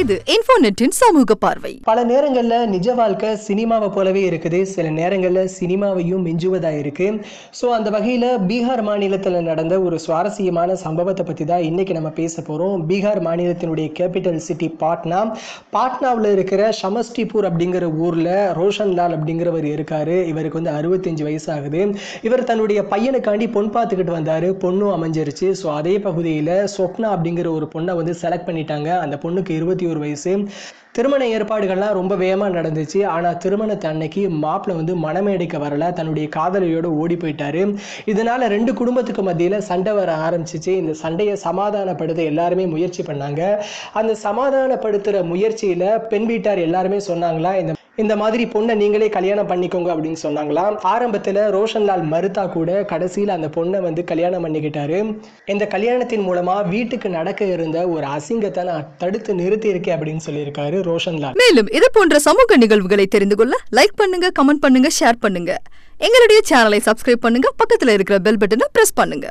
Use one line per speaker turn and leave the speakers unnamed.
இது இன்ஃபோநெட்டின் சமூக பார்வை.
பல நேரங்கள்ல நிஜ வாழ்க்கை சினிமாவை போலவே இருக்குது. சில நேரங்கள்ல சினிமாவையும் மிஞ்சுவதா இருக்கு. ஸோ அந்த வகையில பீகார் மாநிலத்தில் நடந்த ஒரு சுவாரஸ்யமான சம்பவத்தை பத்தி தான் இன்னைக்கு நம்ம பேச போறோம். பீகார் மாநிலத்தினுடைய கேபிட்டல் சிட்டி பாட்னா. பாட்னாவில் இருக்கிற சமஸ்டிபூர் அப்படிங்கிற ஊர்ல ரோஷன்லால் அப்படிங்கிறவர் இருக்காரு. இவருக்கு வந்து அறுபத்தஞ்சு வயசு ஆகுது இவர் தன்னுடைய பையனுக்காண்டி பொன் பார்த்துக்கிட்டு வந்தாரு. பொண்ணும் அமைஞ்சிருச்சு. ஸோ அதே பகுதியில் சொப்னா அப்படிங்கிற ஒரு பொண்ணை வந்து செலக்ட் பண்ணிட்டாங்க. அந்த பொண்ணுக்கு இருபத்தி ஒரு வயசு. திருமண ஏற்பாடுகள்லாம் ரொம்ப வேகமாக நடந்துச்சு. ஆனால் திருமணத்தை அன்னைக்கு மாப்பிள்ளை வந்து மனமேடைக்க வரல. தன்னுடைய காதலியோடு ஓடி போயிட்டாரு. இதனால ரெண்டு குடும்பத்துக்கு மத்தியில் சண்டை வர ஆரம்பிச்சிச்சு. இந்த சண்டையை சமாதானப்படுத்த எல்லாருமே முயற்சி பண்ணாங்க. அந்த சமாதானப்படுத்துகிற முயற்சியில் பெண் வீட்டார் எல்லாருமே சொன்னாங்களா இந்த இந்த மாதிரி பொண்ணை நீங்களே கல்யாணம் பண்ணிக்கோங்க அப்படின்னு சொன்னாங்களாம் ஆரம்பத்தில் ரோஷன்லால் மறுத்தா கூட கடைசியில் அந்த பொண்ணை வந்து கல்யாணம் பண்ணிக்கிட்டாரு. இந்த கல்யாணத்தின் மூலமா வீட்டுக்கு நடக்க இருந்த ஒரு அசிங்கத்தை நான் தடுத்து நிறுத்தி இருக்கேன் அப்படின்னு சொல்லியிருக்காரு ரோஷன்லால்.
மேலும் இது போன்ற சமூக நிகழ்வுகளை தெரிந்து கொள்ள லைக் பண்ணுங்க கமெண்ட் பண்ணுங்க ஷேர் பண்ணுங்க. எங்களுடைய சேனலை சப்ஸ்கிரைப் பண்ணுங்க பக்கத்தில் இருக்கிற பெல் பட்டனை பிரஸ் பண்ணுங்க.